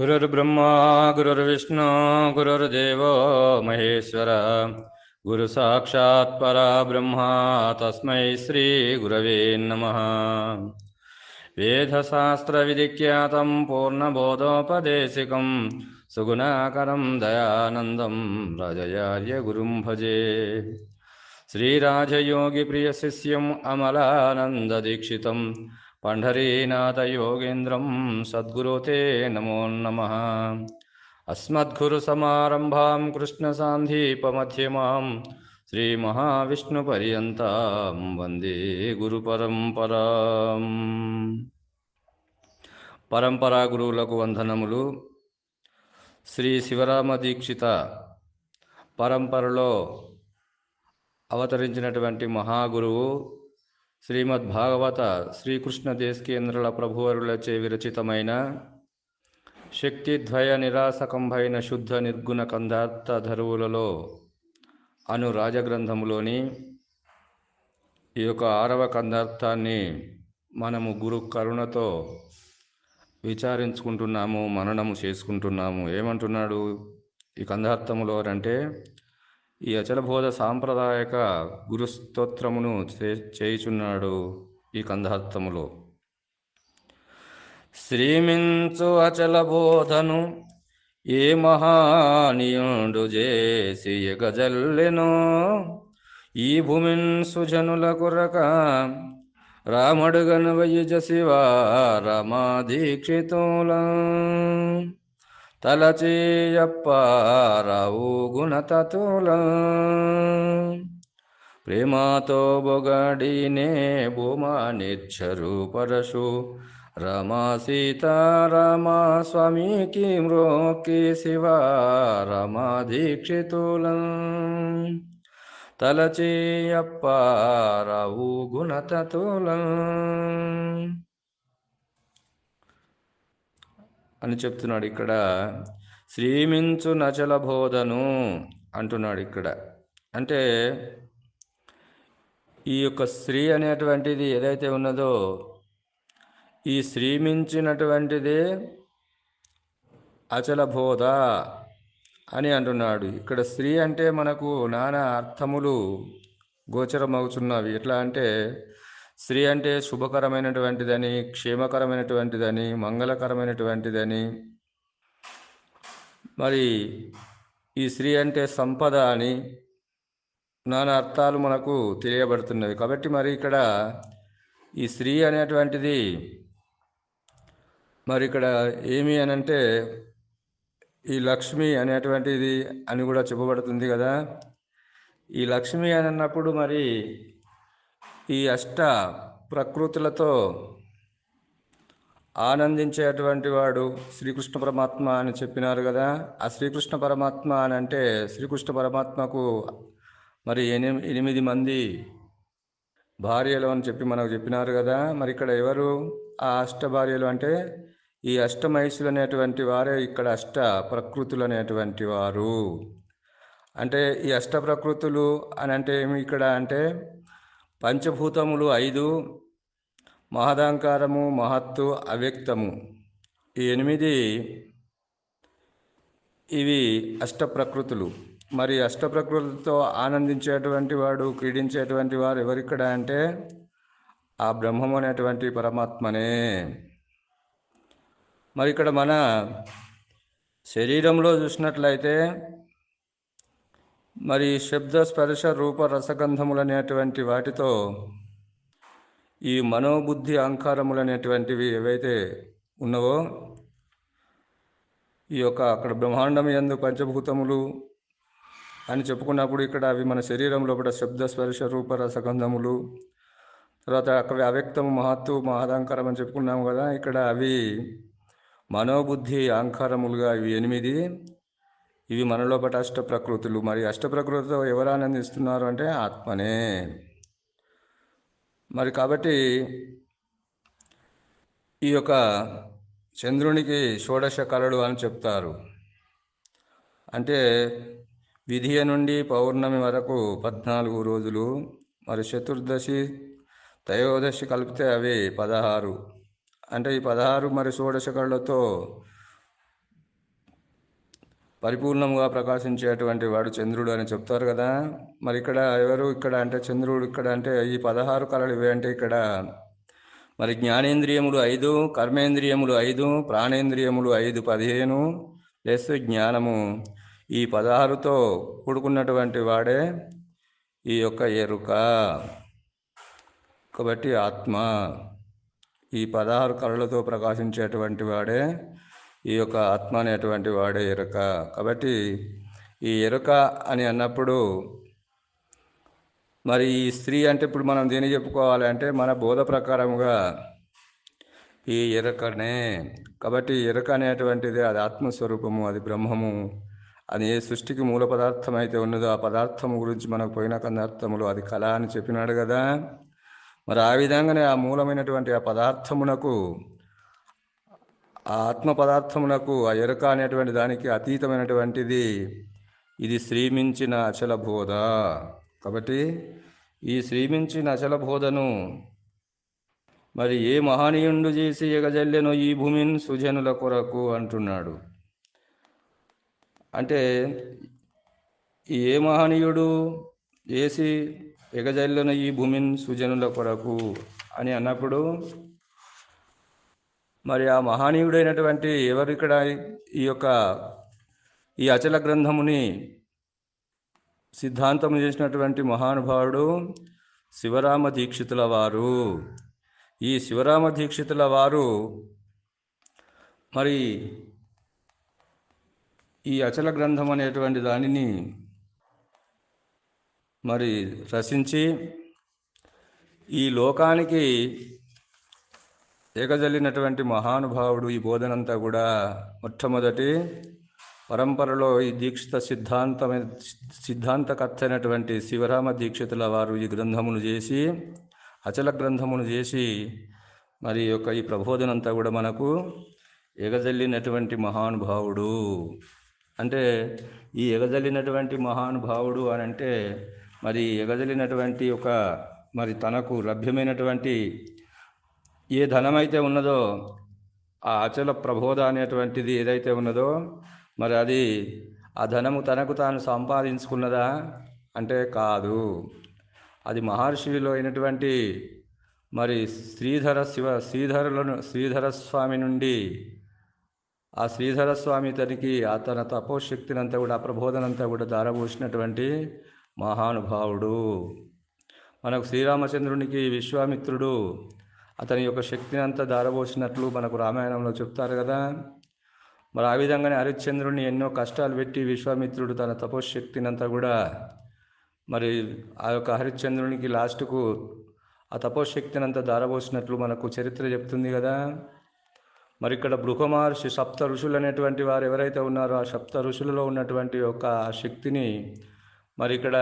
गुरुर्ब्रह्मा गुरुर्विष्णु गुरुर्देवो महेश्वर। गुरुसाक्षात् परा ब्रह्मा तस्मै श्रीगुरवे नमः। वेदशास्त्रविधिख्यातं पूर्णबोधोपदेशिकं सुगुणाकरं दयानन्दं राजयार्यगुरुं भजे। श्रीराजयोगिप्रियशिष्यम् अमलानन्ददीक्षितं पण्ढरीनाथयोगेन्द्रं सद्गुरो ते नमो नमः अस्मद्गुरुसमारम्भां कृष्णसान्धीपमध्यमां श्रीमहाविष्णुपर्यन्तां वन्दे గురుపరంపరాం పరంపరా గురువులకు వందనములు శ్రీ శివరామ దీక్షిత పరంపరలో అవతరించినటువంటి మహాగురువు శ్రీమద్ భాగవత శ్రీకృష్ణ దేశకేంద్రుల ప్రభువరులచే విరచితమైన శక్తిద్వయ నిరాసకంభైన శుద్ధ నిర్గుణ కందార్థ ధరువులలో అను రాజగ్రంథములోని ఈ యొక్క ఆరవ కందార్థాన్ని మనము గురు కరుణతో విచారించుకుంటున్నాము మననము చేసుకుంటున్నాము. ఏమంటున్నాడు ఈ కందార్థములో అంటే ఈ అచలబోధ సాంప్రదాయక గురుస్తోత్రమును చే- చేయుచున్నాడు ఈ కందార్థములో శ్రీమించు అచల బోధను ఏ మహానీయుడు చేసి ఎగజల్లెనో? ఈ భూమిన్ సుజనుల కొరక రాముడు వయుజ శివ రమాదీక్షితుల తలచేయప్ప రావు గుణతతుల. ప్రేమతో బొగడినే భూమా నిచ్చరు పరశు. రమా సీతారమ స్వామికి మ్రోకి శివ రమా దీక్షితుల. తలచేయప్ప రావు అని చెప్తున్నాడు ఇక్కడ. శ్రీమించు నచల బోధను అంటున్నాడు ఇక్కడ. అంటే ఈ యొక్క స్త్రీ అనేటువంటిది ఏదైతే ఉన్నదో ఈ శ్రీమించినటువంటిది అచల బోధ అని అంటున్నాడు. ఇక్కడ స్త్రీ అంటే మనకు నానా అర్థములు గోచరమవుతున్నవి ఎట్లా అంటే స్త్రీ అంటే శుభకరమైనటువంటిదని క్షేమకరమైనటువంటిదని మంగళకరమైనటువంటిదని. మరి ఈ స్త్రీ అంటే సంపద అని నానా అర్థాలు మనకు తెలియబడుతున్నవి. కాబట్టి మరి ఇక్కడ ఈ స్త్రీ అనేటువంటిది మరి ఇక్కడ ఏమి అని అంటే ఈ లక్ష్మి అనేటువంటిది అని కూడా చెప్పబడుతుంది కదా. ఈ లక్ష్మి అని అన్నప్పుడు మరి ఈ అష్ట ప్రకృతులతో ఆనందించేటువంటి వాడు శ్రీకృష్ణ పరమాత్మ అని చెప్పినారు కదా. ఆ శ్రీకృష్ణ పరమాత్మ అని అంటే శ్రీకృష్ణ పరమాత్మకు మరి ఎనిమి ఎనిమిది మంది భార్యలు అని చెప్పి మనకు చెప్పినారు కదా. మరి ఇక్కడ ఎవరు ఆ అష్ట భార్యలు అంటే? ఈ అష్టమహిషులు అనేటువంటి వారే ఇక్కడ అష్ట ప్రకృతులు అనేటువంటి వారు. అంటే ఈ అష్ట ప్రకృతులు అని అంటే ఏమి ఇక్కడ అంటే? పంచభూతములు ఐదు మహదాంకారము మహత్తు అవ్యక్తము. ఈ ఎనిమిది ఇవి అష్ట ప్రకృతులు మరి అష్ట ప్రకృతులతో ఆనందించేటువంటి వాడు క్రీడించేటువంటి వారు ఎవరిక్కడ అంటే ఆ బ్రహ్మము అనేటువంటి పరమాత్మనే. మరి ఇక్కడ మన శరీరంలో చూసినట్లయితే మరి శబ్ద స్పర్శ రూప రసగంధములనేటువంటి వాటితో ఈ మనోబుద్ధి అహంకారములనేటువంటివి ఏవైతే ఉన్నవో ఈ యొక్క అక్కడ బ్రహ్మాండం ఎందు పంచభూతములు అని చెప్పుకున్నప్పుడు ఇక్కడ అవి మన శరీరం లోపల శబ్ద స్పర్శ రూప రసగంధములు తర్వాత అక్కడ అవ్యక్తము మహత్తు మహదాంకారం అని చెప్పుకున్నాము కదా ఇక్కడ అవి మనోబుద్ధి అహంకారములుగా ఇవి ఎనిమిది. ఇవి మనలోపట అష్ట ప్రకృతులు మరి అష్ట ప్రకృతితో ఎవరు ఆనందిస్తున్నారు అంటే ఆత్మనే. మరి కాబట్టి ఈ యొక్క చంద్రునికి షోడశ కళలు అని చెప్తారు. అంటే విధియ నుండి పౌర్ణమి వరకు పద్నాలుగు రోజులు మరి చతుర్దశి త్రయోదశి కలిపితే అవి పదహారు. అంటే ఈ పదహారు మరి షోడశ కళలతో పరిపూర్ణంగా ప్రకాశించేటువంటి వాడు చంద్రుడు అని చెప్తారు కదా. మరి ఇక్కడ ఎవరు ఇక్కడ అంటే చంద్రుడు ఇక్కడ అంటే ఈ పదహారు కళలు ఇవే అంటే ఇక్కడ మరి జ్ఞానేంద్రియములు ఐదు కర్మేంద్రియములు ఐదు ప్రాణేంద్రియములు ఐదు పదిహేను ప్లస్ జ్ఞానము. ఈ పదహారుతో కూడుకున్నటువంటి వాడే ఈ యొక్క ఎరుక. కాబట్టి ఆత్మ. ఈ పదహారు కళలతో ప్రకాశించేటువంటి వాడే ఈ యొక్క ఆత్మ అనేటువంటి వాడే ఎరుక. కాబట్టి ఈ ఎరుక అని అన్నప్పుడు మరి ఈ స్త్రీ అంటే ఇప్పుడు మనం దేని చెప్పుకోవాలంటే మన బోధ ప్రకారముగా ఈ ఎరకనే. కాబట్టి ఎరుక అనేటువంటిది అది ఆత్మస్వరూపము అది బ్రహ్మము అది ఏ సృష్టికి మూల పదార్థం అయితే ఉన్నదో ఆ పదార్థము గురించి మనకు పోయిన కందార్థములు అది కళ అని చెప్పినాడు కదా. మరి ఆ విధంగానే ఆ మూలమైనటువంటి ఆ పదార్థమునకు ఆ ఆత్మ పదార్థమునకు ఆ ఎరుక అనేటువంటి దానికి అతీతమైనటువంటిది ఇది శ్రీమించిన అచల బోధ. కాబట్టి ఈ శ్రీమించిన అచల బోధను మరి ఏ మహనీయుండు చేసి ఎగజల్లెను ఈ భూమిని సుజనుల కొరకు అంటున్నాడు. అంటే ఈ ఏ మహనీయుడు చేసి ఎగజల్లెను ఈ భూమిని సుజనుల కొరకు అని అన్నప్పుడు మరి ఆ మహనీయుడైనటువంటి ఎవరు ఇక్కడ ఈ యొక్క ఈ అచల గ్రంథముని సిద్ధాంతం చేసినటువంటి మహానుభావుడు శివరామ దీక్షితుల వారు. ఈ శివరామ దీక్షితుల వారు మరి ఈ అచల గ్రంథం అనేటువంటి దానిని మరి రచించి ఈ లోకానికి ఏకజల్లినటువంటి మహానుభావుడు ఈ బోధనంతా కూడా మొట్టమొదటి పరంపరలో ఈ దీక్షిత సిద్ధాంతమైన సిద్ధాంతకర్త అయినటువంటి శివరామ దీక్షితుల వారు ఈ గ్రంథమును చేసి అచల గ్రంథమును చేసి మరి యొక్క ఈ ప్రబోధనంతా కూడా మనకు ఎగజల్లినటువంటి మహానుభావుడు. అంటే ఈ ఎగజల్లినటువంటి మహానుభావుడు అని అంటే మరి ఎగజల్లినటువంటి ఒక మరి తనకు లభ్యమైనటువంటి ఏ ధనమైతే ఉన్నదో ఆ అచల ప్రబోధ అనేటువంటిది ఏదైతే ఉన్నదో మరి అది ఆ ధనము తనకు తాను సంపాదించుకున్నదా? అంటే కాదు. అది మహర్షిలో అయినటువంటి మరి శ్రీధర శివ శ్రీధరులను శ్రీధర స్వామి నుండి ఆ శ్రీధర స్వామి తనకి ఆ తన తపోశక్తినంతా కూడా ఆ ప్రబోధనంతా కూడా దారబోసినటువంటి మహానుభావుడు. మనకు శ్రీరామచంద్రునికి విశ్వామిత్రుడు అతని యొక్క శక్తిని అంతా దారబోసినట్లు మనకు రామాయణంలో చెప్తారు కదా. మరి ఆ విధంగానే హరిశ్చంద్రుడిని ఎన్నో కష్టాలు పెట్టి విశ్వామిత్రుడు తన తపోశక్తినంతా కూడా మరి ఆ యొక్క హరిశ్చంద్రునికి లాస్ట్కు ఆ తపోశక్తిని అంతా దారబోసినట్లు మనకు చరిత్ర చెప్తుంది కదా. మరి ఇక్కడ బృహమహర్షి సప్త ఋషులు అనేటువంటి వారు ఎవరైతే ఉన్నారో ఆ సప్త ఋషులలో ఉన్నటువంటి ఒక శక్తిని మరి ఇక్కడ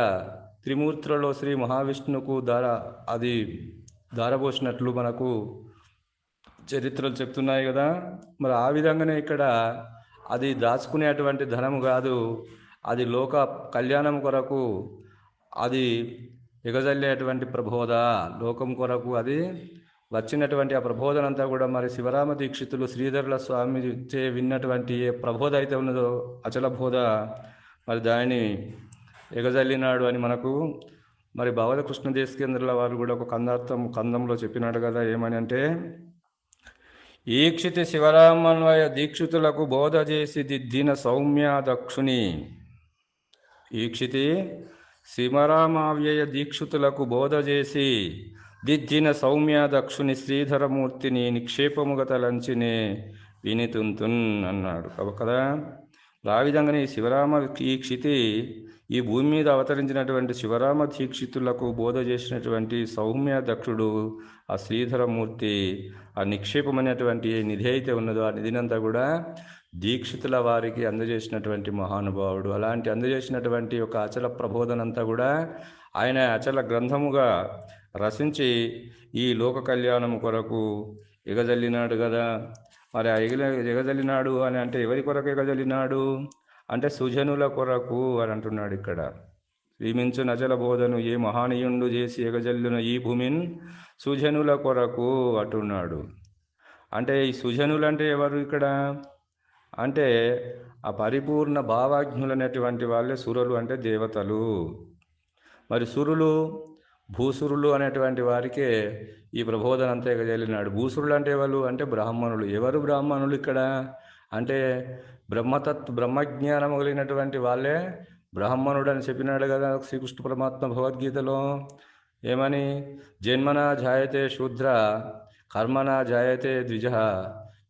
త్రిమూర్తులలో శ్రీ మహావిష్ణువుకు దార అది దారబోసినట్లు మనకు చరిత్రలు చెప్తున్నాయి కదా. మరి ఆ విధంగానే ఇక్కడ అది దాచుకునేటువంటి ధనము కాదు అది లోక కళ్యాణం కొరకు అది ఎగజల్లేటువంటి ప్రబోధ. లోకం కొరకు అది వచ్చినటువంటి ఆ ప్రబోధన అంతా కూడా మరి శివరామ దీక్షితులు శ్రీధరుల స్వామి చే విన్నటువంటి ఏ ప్రబోధ అయితే ఉన్నదో అచల బోధ మరి దానిని ఎగజల్లినాడు అని మనకు మరి బావల కృష్ణ దేశకేంద్రుల వారు కూడా ఒక కందార్థం కందంలో చెప్పినాడు కదా ఏమని అంటే ఈక్షితి శివరామన్వయ దీక్షితులకు బోధ చేసి దిద్దిన సౌమ్య దక్షుని ఈక్షితి శివరామావ్యయ దీక్షితులకు బోధ చేసి దిద్దిన సౌమ్య దక్షుని శ్రీధరమూర్తిని నిక్షేపముగ తలంచినే వినితుంతున్ అన్నాడు. కదా ఆ విధంగానే ఈ శివరామ ఈ క్షితి ఈ భూమి మీద అవతరించినటువంటి శివరామ దీక్షితులకు బోధ చేసినటువంటి సౌమ్య దక్షుడు ఆ శ్రీధరమూర్తి ఆ నిక్షేపమైనటువంటి నిధి అయితే ఉన్నదో ఆ నిధినంతా కూడా దీక్షితుల వారికి అందజేసినటువంటి మహానుభావుడు. అలాంటి అందజేసినటువంటి ఒక అచల ప్రబోధనంతా కూడా ఆయన అచల గ్రంథముగా రచించి ఈ లోక కళ్యాణము కొరకు ఎగజల్లినాడు కదా. మరి ఆ ఎగల ఎగజల్లినాడు అని అంటే ఎవరి కొరకు ఎగజల్లినాడు? అంటే సుజనుల కొరకు అని అంటున్నాడు ఇక్కడ. శ్రీమించు నజల బోధను ఏ మహానీయుండు చేసి ఎగజల్లిన ఈ భూమిన్ సుజనుల కొరకు అంటున్నాడు. అంటే ఈ సుజనులు అంటే ఎవరు ఇక్కడ? అంటే ఆ పరిపూర్ణ భావాజ్ఞులైనటువంటి వాళ్ళే సురలు అంటే దేవతలు. మరి సురులు భూసురులు అనేటువంటి వారికే ఈ ప్రబోధన అంతా ఎగజల్లినాడు. భూసురులు అంటే ఎవరు? అంటే బ్రాహ్మణులు. ఎవరు బ్రాహ్మణులు ఇక్కడ? అంటే బ్రహ్మతత్వ బ్రహ్మజ్ఞానం కలిగినటువంటి వాళ్ళే బ్రాహ్మణుడు అని చెప్పినాడు కదా శ్రీకృష్ణ పరమాత్మ భగవద్గీతలో. ఏమని? జన్మన జాయతే శూద్ర కర్మన జాయతే ద్విజ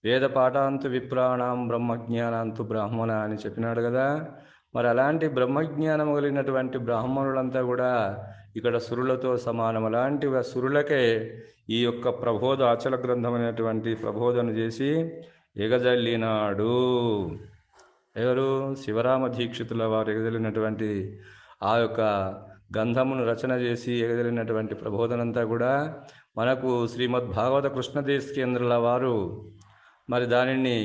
వేద పాఠాంతు విప్రాణం బ్రహ్మజ్ఞానాంతు బ్రాహ్మణ అని చెప్పినాడు కదా. మరి అలాంటి బ్రహ్మజ్ఞానం కలిగినటువంటి బ్రాహ్మణులంతా కూడా ఇక్కడ సురులతో సమానం. అలాంటి సురులకే ఈ యొక్క ప్రబోధ ఆచల గ్రంథం అనేటువంటి ప్రబోధన చేసి ఎగజల్లినాడు. ఎవరు? శివరామ దీక్షితుల వారు ఎగజల్లినటువంటి ఆ యొక్క గంధమును రచన చేసి ఎగజల్లినటువంటి ప్రబోధనంతా కూడా మనకు శ్రీమద్ భాగవత కృష్ణదేశ్ కేంద్రుల వారు మరి దానిని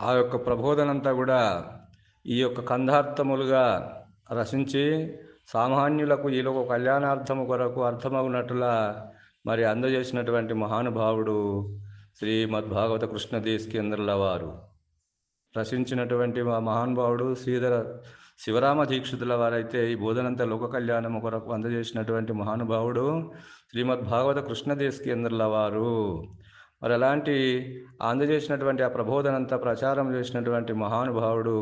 ఆ యొక్క ప్రబోధనంతా కూడా ఈ యొక్క కంధార్థములుగా రచించి సామాన్యులకు ఈలోక కళ్యాణార్థము కొరకు అర్థమగునట్లుగా మరి అందజేసినటువంటి మహానుభావుడు శ్రీమద్భాగవత కృష్ణదేశ్ కేంద్రుల వారు రచించినటువంటి మా మహానుభావుడు శ్రీధర శివరామ దీక్షితుల వారైతే ఈ బోధనంత లోక కళ్యాణం కొరకు అందజేసినటువంటి మహానుభావుడు శ్రీమద్భాగవత కృష్ణదేశ్ కేంద్రుల వారు మరి అలాంటి అందజేసినటువంటి ఆ ప్రబోధనంతా ప్రచారం చేసినటువంటి మహానుభావుడు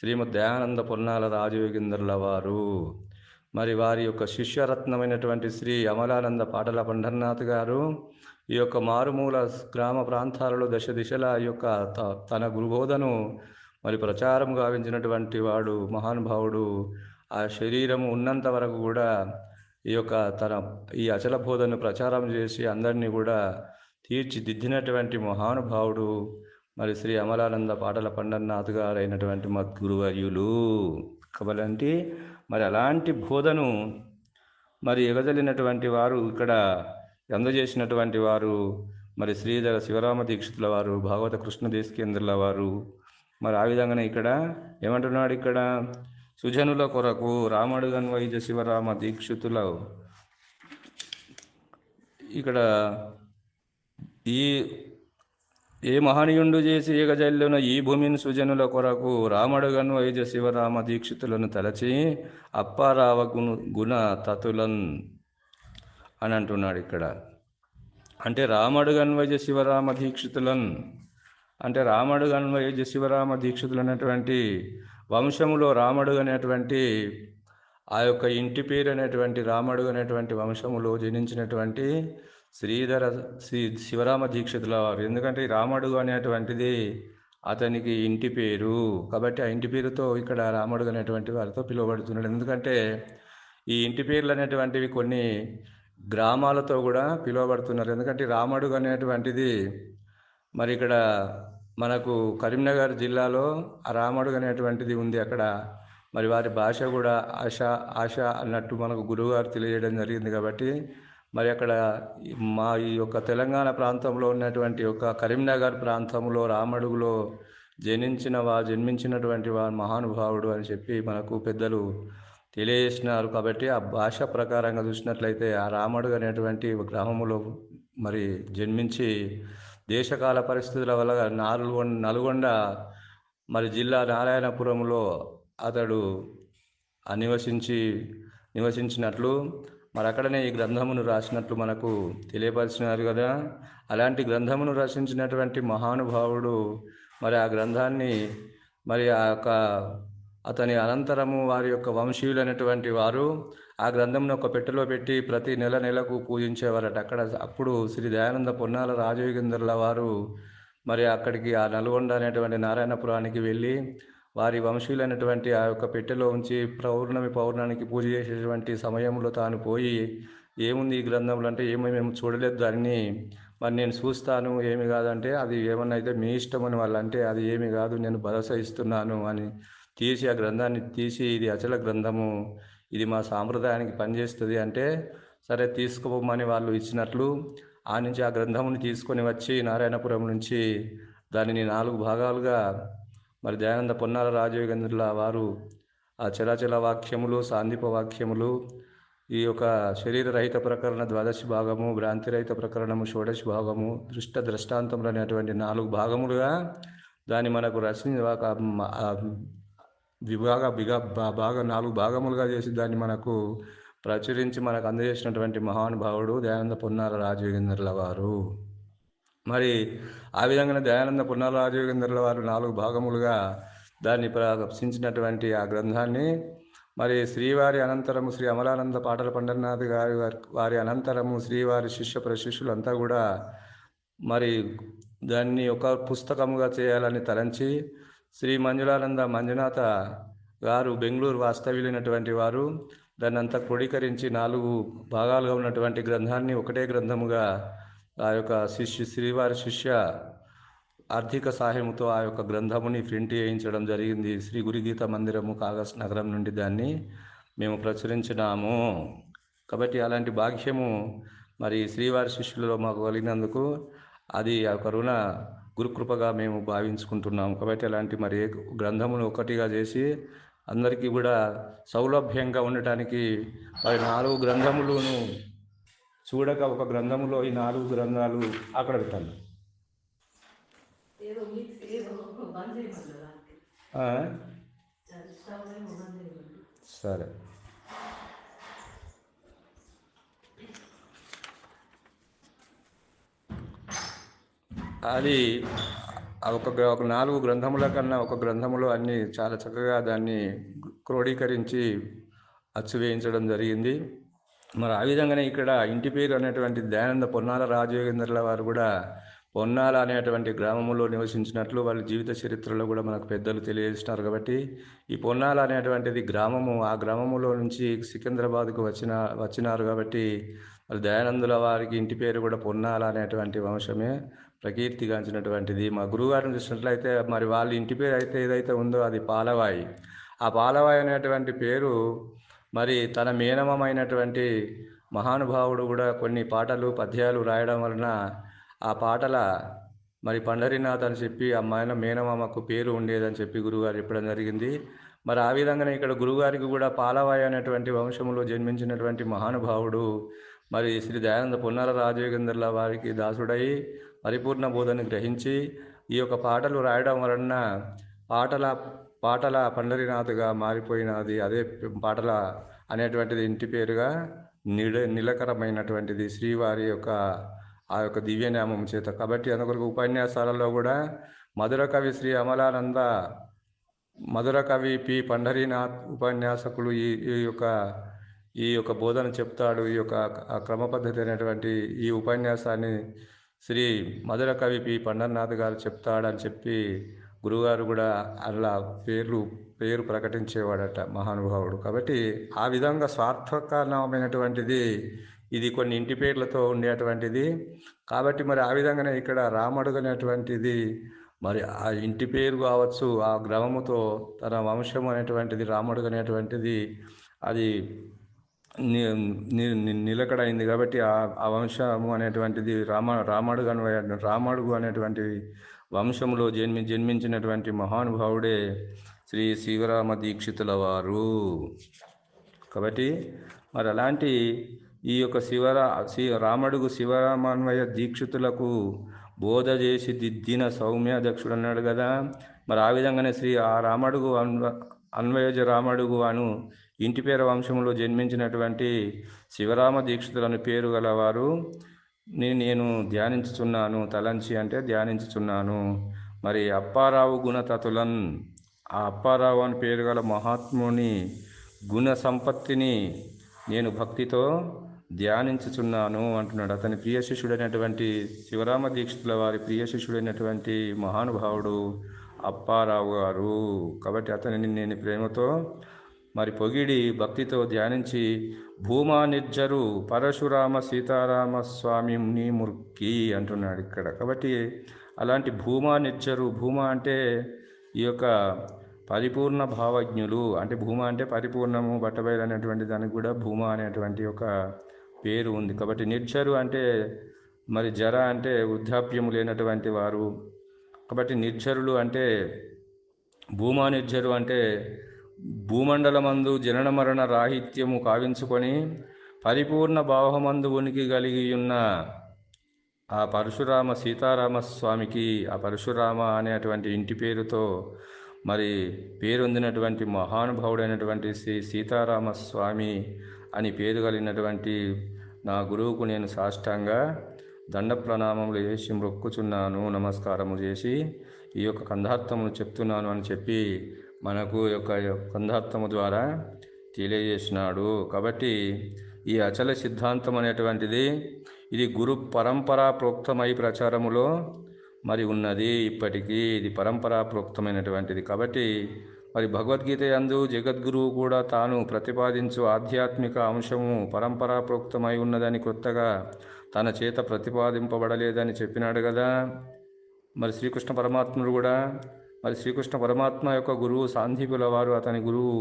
శ్రీమద్ దయానంద పొన్నాల రాజయోగేంద్రుల వారు మరి వారి యొక్క శిష్యరత్నమైనటువంటి శ్రీ అమలానంద పాటల పండర్నాథ్ గారు ఈ యొక్క మారుమూల గ్రామ ప్రాంతాలలో దశ దిశల ఈ యొక్క త- తన గురుబోధను మరి ప్రచారం గావించినటువంటి వాడు మహానుభావుడు ఆ శరీరము ఉన్నంత వరకు కూడా ఈ యొక్క తన ఈ అచల బోధను ప్రచారం చేసి అందరినీ కూడా తీర్చిదిద్దినటువంటి మహానుభావుడు మరి శ్రీ అమలానంద పాటల పండన్నాథ్ గారైనటువంటి అయినటువంటి మా గురువర్యులు కాబట్టి మరి అలాంటి బోధను మరి ఎగజలినటువంటి వారు ఇక్కడ అందజేసినటువంటి వారు మరి శ్రీధర శివరామ దీక్షితుల వారు భాగవత కృష్ణ దేశకేంద్రుల వారు మరి ఆ విధంగానే ఇక్కడ ఏమంటున్నాడు ఇక్కడ? సుజనుల కొరకు రాముడు గన్వైజ శివరామ దీక్షితుల ఇక్కడ ఈ ఏ మహనీయుండు చేసి ఏకజల్లున ఈ భూమిని సుజనుల కొరకు రామడుగను వైద్య శివరామ దీక్షితులను తలచి అప్పారావ గుణ గుణ తతులన్ అని అంటున్నాడు ఇక్కడ. అంటే రాముడు శివరామ దీక్షితులన్ అంటే రామడు గన్వైజ శివరామ దీక్షితులు అనేటువంటి వంశములో రామడుగు అనేటువంటి ఆ యొక్క ఇంటి పేరు అనేటువంటి రామడుగు అనేటువంటి వంశములో జనించినటువంటి శ్రీధర శ్రీ శివరామ దీక్షితుల వారు. ఎందుకంటే రామడుగు అనేటువంటిది అతనికి ఇంటి పేరు. కాబట్టి ఆ ఇంటి పేరుతో ఇక్కడ రాముడు అనేటువంటి వారితో పిలువబడుతున్నాడు. ఎందుకంటే ఈ ఇంటి పేర్లు అనేటువంటివి కొన్ని గ్రామాలతో కూడా పిలువబడుతున్నారు. ఎందుకంటే రామడుగు అనేటువంటిది మరి ఇక్కడ మనకు కరీంనగర్ జిల్లాలో రామడుగు అనేటువంటిది ఉంది అక్కడ. మరి వారి భాష కూడా ఆశ ఆశ అన్నట్టు మనకు గురువుగారు తెలియజేయడం జరిగింది కాబట్టి మరి అక్కడ మా ఈ యొక్క తెలంగాణ ప్రాంతంలో ఉన్నటువంటి ఒక కరీంనగర్ ప్రాంతంలో రామడుగులో జనించిన వా జన్మించినటువంటి వా మహానుభావుడు అని చెప్పి మనకు పెద్దలు తెలియజేసినారు కాబట్టి ఆ భాష ప్రకారంగా చూసినట్లయితే ఆ రాముడు అనేటువంటి గ్రామములో మరి జన్మించి దేశకాల పరిస్థితుల వల్ల నాలుగొండ నల్గొండ మరి జిల్లా నారాయణపురంలో అతడు నివసించి నివసించినట్లు మరి అక్కడనే ఈ గ్రంథమును రాసినట్లు మనకు తెలియపరిచినారు కదా. అలాంటి గ్రంథమును రచించినటువంటి మహానుభావుడు మరి ఆ గ్రంథాన్ని మరి ఆ యొక్క అతని అనంతరము వారి యొక్క వంశీయులైనటువంటి వారు ఆ గ్రంథంను ఒక పెట్టెలో పెట్టి ప్రతి నెల నెలకు పూజించేవారట. అక్కడ అప్పుడు శ్రీ దయానంద పొన్నాల రాజయోగేంద్రుల వారు మరి అక్కడికి ఆ నల్గొండ అనేటువంటి నారాయణపురానికి వెళ్ళి వారి వంశీయులైనటువంటి ఆ యొక్క పెట్టెలో ఉంచి పౌర్ణమి పౌర్ణానికి పూజ చేసేటువంటి సమయంలో తాను పోయి ఏముంది ఈ గ్రంథంలో అంటే ఏమీ మేము చూడలేదు దాన్ని మరి నేను చూస్తాను ఏమి కాదంటే అది ఏమన్నా అయితే మీ ఇష్టం అని వాళ్ళు అంటే అది ఏమి కాదు నేను భరోసా ఇస్తున్నాను అని తీసి ఆ గ్రంథాన్ని తీసి ఇది అచల గ్రంథము. ఇది మా సాంప్రదాయానికి పనిచేస్తుంది అంటే సరే తీసుకోమని వాళ్ళు ఇచ్చినట్లు ఆ నుంచి ఆ గ్రంథముని తీసుకొని వచ్చి నారాయణపురం నుంచి దానిని నాలుగు భాగాలుగా మరి దయానంద పొన్నాల రాజయోగేంద్రుల వారు ఆ చలాచల వాక్యములు సాందీప వాక్యములు ఈ యొక్క శరీర రహిత ప్రకరణ ద్వాదశి భాగము భ్రాంతిరహిత ప్రకరణము షోడశి భాగము దృష్ట దృష్టాంతములు అనేటువంటి నాలుగు భాగములుగా దాన్ని మనకు రచన ఒక విభాగ బిగా బాగా నాలుగు భాగములుగా చేసి దాన్ని మనకు ప్రచురించి మనకు అందజేసినటువంటి మహానుభావుడు దయానంద పున్నార రాజయోగేంద్రుల వారు. మరి ఆ విధంగానే దయానంద పున్నార రాజయోగేంద్రుల వారు నాలుగు భాగములుగా దాన్ని ప్రదర్శించినటువంటి ఆ గ్రంథాన్ని. మరి శ్రీవారి అనంతరము శ్రీ అమలానంద పాటల పండరనాథ్ గారి వారి- వారి అనంతరము శ్రీవారి శిష్య ప్రశిష్యులంతా కూడా మరి దాన్ని ఒక పుస్తకముగా చేయాలని తలంచి శ్రీ మంజులానంద మంజునాథ గారు బెంగళూరు వాస్తవ్యులైనటువంటి వారు దాన్ని అంతా క్రోడీకరించి నాలుగు భాగాలుగా ఉన్నటువంటి గ్రంథాన్ని ఒకటే గ్రంథముగా ఆ యొక్క శిష్యు శ్రీవారి శిష్య ఆర్థిక సహాయంతో ఆ యొక్క గ్రంథముని ప్రింట్ చేయించడం జరిగింది. శ్రీ గురుగీత మందిరము కాగస్ నగరం నుండి దాన్ని మేము ప్రచురించినాము. కాబట్టి అలాంటి భాగ్యము మరి శ్రీవారి శిష్యులలో మాకు కలిగినందుకు అది ఆ కరుణ గురుకృపగా మేము భావించుకుంటున్నాము. కాబట్టి అలాంటి మరి ఏ గ్రంథమును ఒకటిగా చేసి అందరికీ కూడా సౌలభ్యంగా ఉండటానికి మరి నాలుగు గ్రంథములను చూడక ఒక గ్రంథములో ఈ నాలుగు గ్రంథాలు అక్కడ పెట్టాను ఏదో మిక్స్ ఏదో బంద్ చేయమన్నారు దానికి ఆ? స్టవ్ ఏమో బంద్ చేయమన్నారు సరే అది ఒక గ్ర- ఒక నాలుగు గ్రంథముల కన్నా ఒక గ్రంథములో అన్ని చాలా చక్కగా దాన్ని క్రోడీకరించి అచ్చువేయించడం జరిగింది. మరి ఆ విధంగానే ఇక్కడ ఇంటి పేరు అనేటువంటి దయానంద పొన్నాల రాజయోగేంద్రుల వారు కూడా పొన్నాల అనేటువంటి గ్రామంలో నివసించినట్లు వాళ్ళ జీవిత చరిత్రలో కూడా మనకు పెద్దలు తెలియజేస్తున్నారు కాబట్టి ఈ పొన్నాల అనేటువంటిది గ్రామము ఆ గ్రామములో నుంచి సికింద్రాబాద్కు వచ్చిన వచ్చినారు కాబట్టి మరి దయానందుల వారికి ఇంటి పేరు కూడా పొన్నాల అనేటువంటి వంశమే. ప్రకీర్తిగాంచినటువంటిది మా గురువుగారిని చూసినట్లయితే మరి వాళ్ళ ఇంటి పేరు అయితే ఏదైతే ఉందో అది పాలవాయి. ఆ పాలవాయి అనేటువంటి పేరు మరి తన మేనమమైనటువంటి మహానుభావుడు కూడా కొన్ని పాటలు పద్యాలు రాయడం వలన ఆ పాటల మరి పండరినాథ్ అని చెప్పి ఆ మాయన మేనమామకు పేరు ఉండేదని చెప్పి గురుగారు చెప్పడం జరిగింది. మరి ఆ విధంగానే ఇక్కడ గురుగారికి కూడా పాలవాయి అనేటువంటి వంశంలో జన్మించినటువంటి మహానుభావుడు మరి శ్రీ దయానంద పొన్నాల రాజయోగేంద్రుల వారికి దాసుడై పరిపూర్ణ బోధను గ్రహించి ఈ యొక్క పాటలు రాయడం వలన పాటల పాటల పండరినాథుగా మారిపోయినది. అదే పాటల అనేటువంటిది ఇంటి పేరుగా నిడ నిలకరమైనటువంటిది శ్రీవారి యొక్క ఆ యొక్క దివ్యనామం చేత. కాబట్టి అందుకొరకు ఉపన్యాసాలలో కూడా మధుర కవి శ్రీ అమలానంద మధుర కవి పి పండరీనాథ్ ఉపన్యాసకులు ఈ ఈ యొక్క ఈ యొక్క బోధన చెప్తాడు. ఈ యొక్క క్రమ పద్ధతి అనేటువంటి ఈ ఉపన్యాసాన్ని శ్రీ మధుర కవి పి. పండర్నాథ్ గారు చెప్తాడని చెప్పి గురుగారు కూడా అలా పేర్లు పేరు ప్రకటించేవాడట మహానుభావుడు. కాబట్టి ఆ విధంగా స్వార్థకమైనటువంటిది ఇది కొన్ని ఇంటి పేర్లతో ఉండేటువంటిది. కాబట్టి మరి ఆ విధంగానే ఇక్కడ రామడుగు అనేటువంటిది మరి ఆ ఇంటి పేరు కావచ్చు ఆ గ్రామముతో తన వంశం అనేటువంటిది రాముడు అనేటువంటిది అది నిలకడైంది కాబట్టి ఆ ఆ వంశము అనేటువంటిది రామ రామడుగు అనే రామడుగు అనేటువంటి వంశములో జన్మి జన్మించినటువంటి మహానుభావుడే శ్రీ శివరామ దీక్షితుల వారు కాబట్టి మరి అలాంటి ఈ యొక్క శివరా శి రామడుగు శివరామాన్వయ దీక్షితులకు బోధ చేసి దిద్దిన సౌమ్యాధ్యక్షుడు అన్నాడు కదా. మరి ఆ విధంగానే శ్రీ ఆ రామడుగు అన్వ అన్వయజ రామడుగు అను ఇంటి పేరు వంశంలో జన్మించినటువంటి శివరామ దీక్షితులను పేరు గలవారు. నేను ధ్యానించుచున్నాను తలంచి అంటే ధ్యానించుచున్నాను. మరి అప్పారావు గుణతతులన్ ఆ అప్పారావు అని పేరు గల మహాత్ముని గుణ సంపత్తిని నేను భక్తితో ధ్యానించుచున్నాను అంటున్నాడు. అతని ప్రియ శిష్యుడైనటువంటి శివరామ దీక్షితుల వారి ప్రియ శిష్యుడైనటువంటి మహానుభావుడు అప్పారావు గారు. కాబట్టి అతనిని నేను ప్రేమతో మరి పొగిడి భక్తితో ధ్యానించి భూమా నిర్జరు పరశురామ సీతారామ స్వామిని ముర్కి అంటున్నాడు ఇక్కడ. కాబట్టి అలాంటి భూమా నిర్జరు భూమా అంటే ఈ యొక్క పరిపూర్ణ భావజ్ఞులు అంటే భూమా అంటే పరిపూర్ణము బట్టబయలు అనేటువంటి దానికి కూడా భూమా అనేటువంటి ఒక పేరు ఉంది. కాబట్టి నిర్జరు అంటే మరి జర అంటే వృద్ధాప్యము లేనటువంటి వారు. కాబట్టి నిర్జరులు అంటే భూమా నిర్జరు అంటే భూమండలమందు జనన మరణ రాహిత్యము కావించుకొని పరిపూర్ణ భావమందు ఉనికి కలిగి ఉన్న ఆ పరశురామ సీతారామ స్వామికి ఆ పరశురామ అనేటువంటి ఇంటి పేరుతో మరి పేరొందినటువంటి మహానుభావుడైనటువంటి శ్రీ సీతారామ స్వామి అని పేరు కలిగినటువంటి నా గురువుకు నేను సాష్టంగా దండ ప్రణామములు చేసి మొక్కుచున్నాను నమస్కారము చేసి ఈ యొక్క కందార్థమును చెప్తున్నాను అని చెప్పి మనకు యొక్క కందార్థము ద్వారా తెలియజేసినాడు. కాబట్టి ఈ అచల సిద్ధాంతం అనేటువంటిది ఇది గురు పరంపరా ప్రోక్తమై ప్రచారములో మరి ఉన్నది. ఇప్పటికీ ఇది పరంపరా ప్రోక్తమైనటువంటిది. కాబట్టి మరి భగవద్గీత యందు జగద్గురువు కూడా తాను ప్రతిపాదించు ఆధ్యాత్మిక అంశము పరంపరా ప్రోక్తమై ఉన్నదని కొత్తగా తన చేత ప్రతిపాదింపబడలేదని చెప్పినాడు కదా. మరి శ్రీకృష్ణ పరమాత్ముడు కూడా మరి శ్రీకృష్ణ పరమాత్మ యొక్క గురువు సాందీపుల వారు అతని గురువు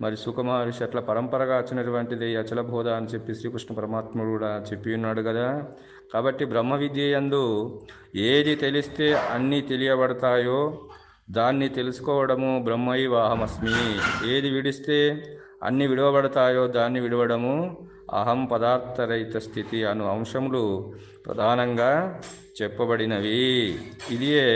మరి సుఖమహర్షి అట్లా పరంపరగా వచ్చినటువంటిది అచలబోధ అచల బోధ అని చెప్పి శ్రీకృష్ణ పరమాత్ముడు కూడా చెప్పి ఉన్నాడు కదా. కాబట్టి బ్రహ్మ విద్య యందు ఏది తెలిస్తే అన్నీ తెలియబడతాయో దాన్ని తెలుసుకోవడము బ్రహ్మై వాహమస్మి. ఏది విడిస్తే అన్ని విడవబడతాయో దాన్ని విడవడము అహం పదార్థరహిత స్థితి అను అంశములు ప్రధానంగా చెప్పబడినవి. ఇదియే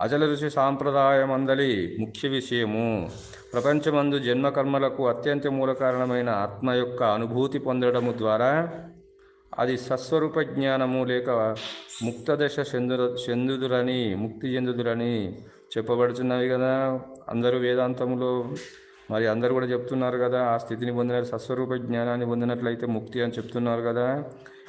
అజల ఋషి సాంప్రదాయమందలి ముఖ్య విషయము. ప్రపంచమందు జన్మకర్మలకు అత్యంత మూల కారణమైన ఆత్మ యొక్క అనుభూతి పొందడము ద్వారా అది సస్వరూప జ్ఞానము లేక ముక్తదశ చెందు చెందుదురని ముక్తి చెందుదురని చెప్పబడుతున్నవి కదా. అందరూ వేదాంతములో మరి అందరూ కూడా చెప్తున్నారు కదా ఆ స్థితిని పొందిన సస్వరూప జ్ఞానాన్ని పొందినట్లయితే ముక్తి అని చెప్తున్నారు కదా.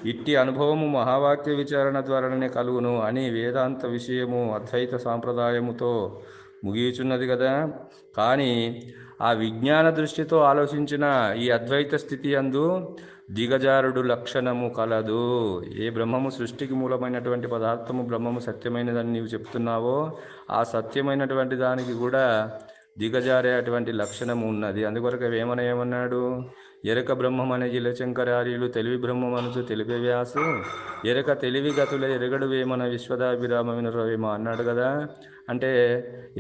ఇట్టి అనుభవము మహావాక్య విచారణ ద్వారానే కలుగును అని వేదాంత విషయము అద్వైత సాంప్రదాయముతో ముగియుచున్నది కదా కానీ ఆ విజ్ఞాన దృష్టితో ఆలోచించిన ఈ అద్వైత స్థితి అందు దిగజారుడు లక్షణము కలదు. ఏ బ్రహ్మము సృష్టికి మూలమైనటువంటి పదార్థము బ్రహ్మము సత్యమైనదని నీవు చెప్తున్నావో ఆ సత్యమైనటువంటి దానికి కూడా దిగజారేటువంటి లక్షణము ఉన్నది. అందుకొరకు ఏమన్నా ఏమన్నాడు? ఎరక బ్రహ్మమనే జిలశంకరార్యులు తెలివి బ్రహ్మం అనుచు తెలిపే వ్యాసు. ఎరక తెలివి గతుల ఎరగడు వేమన విశ్వదాభిరామ వినరవేమ అన్నాడు కదా. అంటే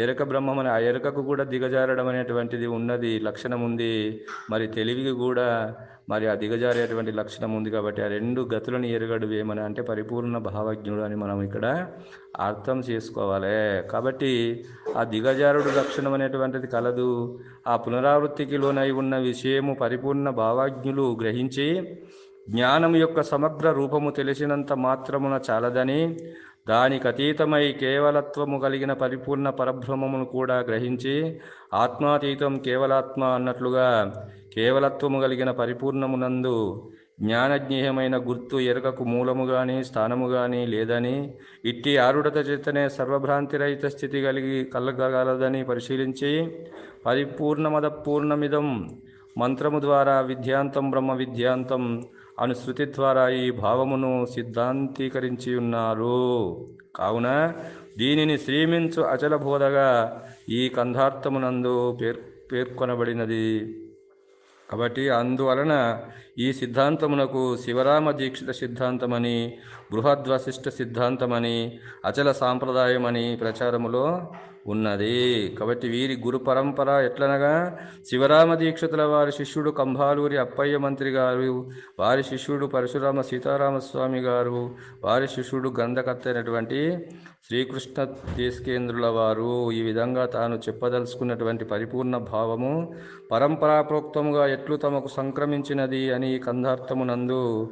ఎరక బ్రహ్మం అనే ఆ ఎరకకు కూడా దిగజారడం అనేటువంటిది ఉన్నది లక్షణం ఉంది. మరి తెలివికి కూడా మరి ఆ దిగజారేటువంటి లక్షణం ఉంది కాబట్టి ఆ రెండు గతులను ఎరగడు ఏమని అంటే పరిపూర్ణ భావజ్ఞుడు అని మనం ఇక్కడ అర్థం చేసుకోవాలి. కాబట్టి ఆ దిగజారుడు లక్షణం అనేటువంటిది కలదు. ఆ పునరావృత్తికి లోనై ఉన్న విషయము పరిపూర్ణ భావాజ్ఞులు గ్రహించి జ్ఞానం యొక్క సమగ్ర రూపము తెలిసినంత మాత్రమున చాలదని దానికి అతీతమై కేవలత్వము కలిగిన పరిపూర్ణ పరబ్రహ్మమును కూడా గ్రహించి ఆత్మాతీతం కేవలాత్మ అన్నట్లుగా కేవలత్వము కలిగిన పరిపూర్ణమునందు జ్ఞానజ్ఞేయమైన గుర్తు ఎరగకు మూలము గాని స్థానము గాని లేదని ఇట్టి ఆరుడత చేతనే సర్వభ్రాంతిరహిత స్థితి కలిగి కలగలదని పరిశీలించి పరిపూర్ణమద పూర్ణమిదం మంత్రము ద్వారా విద్యాంతం బ్రహ్మ విద్యాంతం అను శృతి ద్వారా ఈ భావమును సిద్ధాంతీకరించి ఉన్నారు. కావున దీనిని శ్రీమించు అచల బోధగా ఈ కంధార్థమునందు పేర్ పేర్కొనబడినది. కాబట్టి అందువలన ఈ సిద్ధాంతమునకు శివరామ దీక్షిత సిద్ధాంతమని బృహద్వశిష్ట సిద్ధాంతమని అచల సాంప్రదాయమని ప్రచారములో ఉన్నది. కాబట్టి వీరి గురు పరంపర ఎట్లనగా శివరామ దీక్షితుల వారి శిష్యుడు కంభాలూరి అప్పయ్య మంత్రి గారు వారి శిష్యుడు పరశురామ సీతారామస్వామి గారు వారి శిష్యుడు గంధకర్త అయినటువంటి శ్రీకృష్ణ దేశకేంద్రుల వారు. ఈ విధంగా తాను చెప్పదలుచుకున్నటువంటి పరిపూర్ణ భావము పరంపరాప్రోక్తముగా ఎట్లు తమకు సంక్రమించినది అని కందార్థమునందు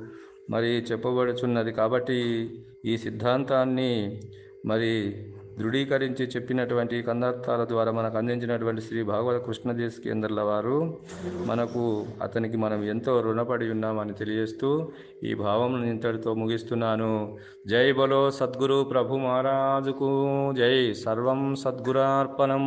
మరి చెప్పబడుచున్నది కాబట్టి ఈ సిద్ధాంతాన్ని మరి దృఢీకరించి చెప్పినటువంటి కందార్థాల ద్వారా మనకు అందించినటువంటి శ్రీ భాగవత కృష్ణదేశ్ కేంద్రుల వారు మనకు అతనికి మనం ఎంతో రుణపడి ఉన్నామని తెలియజేస్తూ ఈ భావం ఇంతటితో ముగిస్తున్నాను. జై బలో సద్గురు ప్రభు మహారాజుకు జై. సర్వం సద్గురార్పణం.